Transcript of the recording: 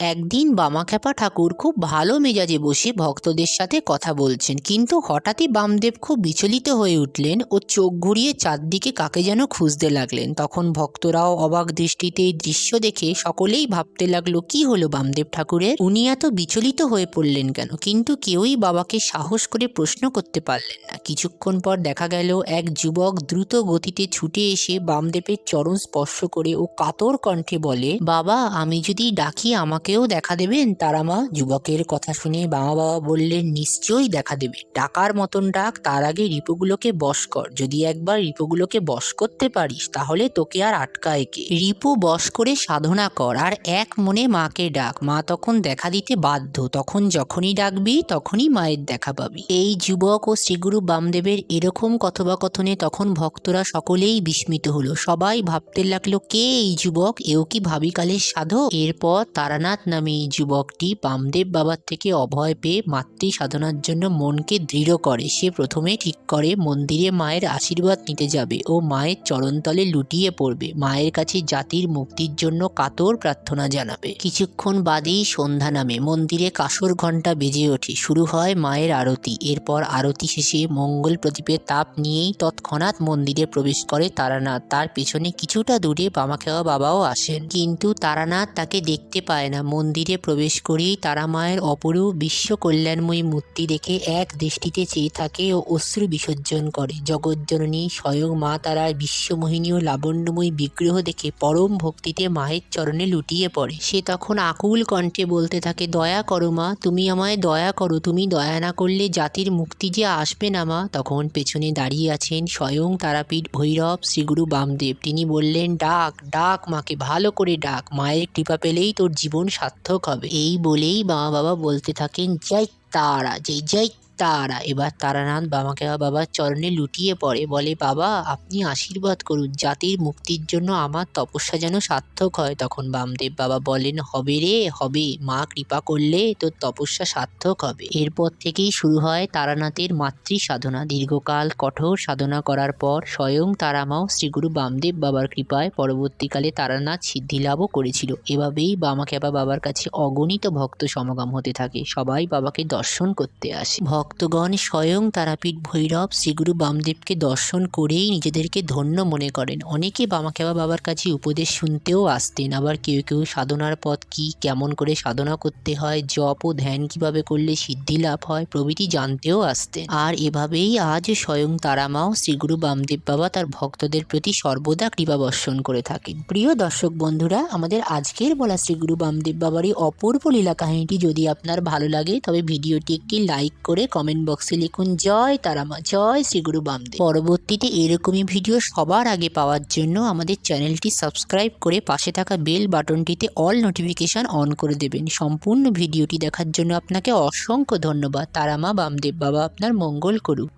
একদিন বামাখ্যাপা ঠাকুর খুব ভালো মেজাজে বসে ভক্তদের সাথে কথা বলছেন। কিন্তু হঠাৎই বামদেব খুব বিচলিত হয়ে উঠলেন ও চোখ ঘুরিয়ে চারদিকে কাকে যেন খুঁজতে লাগলেন। তখন ভক্তরাও অবাক দৃষ্টিতে এই দৃশ্য দেখে সকলেই ভাবতে লাগল, কি হলো বামদেব ঠাকুরের? উনি এত বিচলিত হয়ে পড়লেন কেন? কিন্তু কেউই বাবাকে সাহস করে প্রশ্ন করতে পারলেন না। কিছুক্ষণ পর দেখা গেল, এক যুবক দ্রুত গতিতে ছুটে এসে বামদেবের চরণ স্পর্শ করে ও কাতর কণ্ঠে বলে, বাবা, আমি যদি ডাকি আমাকেও দেখা দেবেন। তারা মা যুবকের কথা শুনে বাবা বাবা বললেন, নিশ্চয়ই দেখা দেবে। ডাকার মতন ডাক, তার আগে রিপুগুলোকে বশ কর। যদি একবার রিপুগুলোকে বশ করতে পারিস, তাহলে তোকে আর আটকায় কে? রিপু বশ করে সাধনা কর, আর এক মনে মাকে ডাক। মা তখন দেখা দিতে বাধ্য। তখন যখনই ডাকবি, তখনই মায়ের দেখা পাবি। এই যুবক ও শ্রীগুরু বামদেবের এরকম কথোপকথনে তখন ভক্তরা সকলেই বিস্মিত হলো। সবাই ভাবতে লাগল, কে এই যুবক? এও কি ভাবিকালের সাধক? এরপর তারানাথ নামে এই যুবকটি বামদেব বাবার থেকে অভয় পেয়ে মাতৃ সাধনার জন্য মনকে দৃঢ় করে। সে প্রথমে ঠিক করে মন্দিরে মায়ের আশীর্বাদ নিতে যাবে ও মায়ের চরণতলে লুটিয়ে পড়বে। মায়ের কাছে জাতির মুক্তির জন্য কাতর প্রার্থনা জানাবে। কিছুক্ষণ বাদেই সন্ধ্যা নামে। মন্দিরে কাসর ঘণ্টা বেজে ওঠে। শুরু হয় মায়ের আরতি। এরপর আরতি শেষে মঙ্গল প্রদীপের তাপ নিয়েই তৎক্ষণাৎ মন্দিরে প্রবেশ করে তারানাথ। তার পেছনে কিছুটা দূরে বামাখেওয়া বাবাও আসেন। কিন্তু তারানাথ তাকে দেখতে পায় না। মন্দিরে প্রবেশ করেই তারা মায়ের অপরূপ বিশ্ব কল্যাণময়ী মূর্তি দেখে এক দৃষ্টিতে চেয়ে থাকে ও অশ্রু বিসর্জন করে। জগজ্জননী স্বয়ং মা তারার বিশ্বমোহিনী ও লাবণ্যময়ী বিগ্রহ দেখে পরম ভক্তিতে মায়ের চরণে লুটিয়ে পড়ে। সে তখন আকুল কণ্ঠে বলতে থাকে, দয়া করো মা, তুমি আমায় দয়া করো, তুমি দয়া না করলে জাতির মুক্তি যে আসবে না মা? তখন পেছনে দাঁড়িয়ে আছেন স্বয়ং তারাপীঠ ভৈরব শ্রীগুরু বামদেব। তিনি বললেন, ডাক ডাক, মাকে ভালো করে ডাক। মায়ের কৃপা পেলেই তোর জীবন সার্থক হবে। এই বলেই মা বাবা বলতে থাকেন জয় তারা জয় জয় তারা। এবার তারানাথ বাবাকে বাবার চরণে লুটিয়ে পড়ে। বলে, বাবা, আপনি আশীর্বাদ করুন। জাতির মুক্তির জন্য আমার তপস্যা যেন সার্থক হয়। তখন বামদেব বাবা বলেন, হবে রে, হবে। মা কৃপা করলে তোর তপস্যা সার্থক হবে। এরপর থেকেই শুরু হয় তারানাথের মাতৃ সাধনা। দীর্ঘকাল কঠোর সাধনা করার পর স্বয়ং তারামাও শ্রীগুরু বামদেব বাবার কৃপায় পরবর্তীকালে তারানাথ সিদ্ধিলাভও করেছিল। এভাবেই বামাখ্যাপা বাবার কাছে অগণিত ভক্ত সমাগম হতে থাকে। সবাই বাবাকে দর্শন করতে আসে। ভক্তগণ স্বয়ং তারাপীঠ ভৈরব শ্রীগুরু বামদেবকে দর্শন করেই নিজেদেরকে ধন্য মনে করেন। অনেকে বামাখ্যাপা বাবার কাছে উপদেশ শুনতেও আসতেন। আবার কেউ কেউ সাধনার পথ কি, কেমন করে সাধনা করতে হয়, জপ ও ধ্যান কীভাবে করলে সিদ্ধি লাভ হয়, প্রভৃতি জানতেও আসতেন। আর এভাবেই আজ স্বয়ং তারামাও শ্রীগুরু বামদেব বাবা তার ভক্তদের প্রতি সর্বদা কৃপা বর্ষণ করে থাকেন। প্রিয় দর্শক বন্ধুরা, আমাদের আজকের বলা শ্রীগুরু বামদেব বাবারই অপূর্ব লীলা কাহিনীটি যদি আপনার ভালো লাগে, তবে ভিডিওটি একটি লাইক করে কমেন্ট বক্সে লিখুন, জয় তারামা, জয় শ্রীগুরু বামদেব। পরবর্তীতে এরকমই ভিডিও সবার আগে পাওয়ার জন্য আমাদের চ্যানেলটি সাবস্ক্রাইব করে পাশে থাকা বেল বাটনটিতে অল নোটিফিকেশান অন করে দেবেন। সম্পূর্ণ ভিডিওটি দেখার জন্য আপনাকে অসংখ্য ধন্যবাদ। তারামা বামদেব, বাবা আপনার মঙ্গল করুক।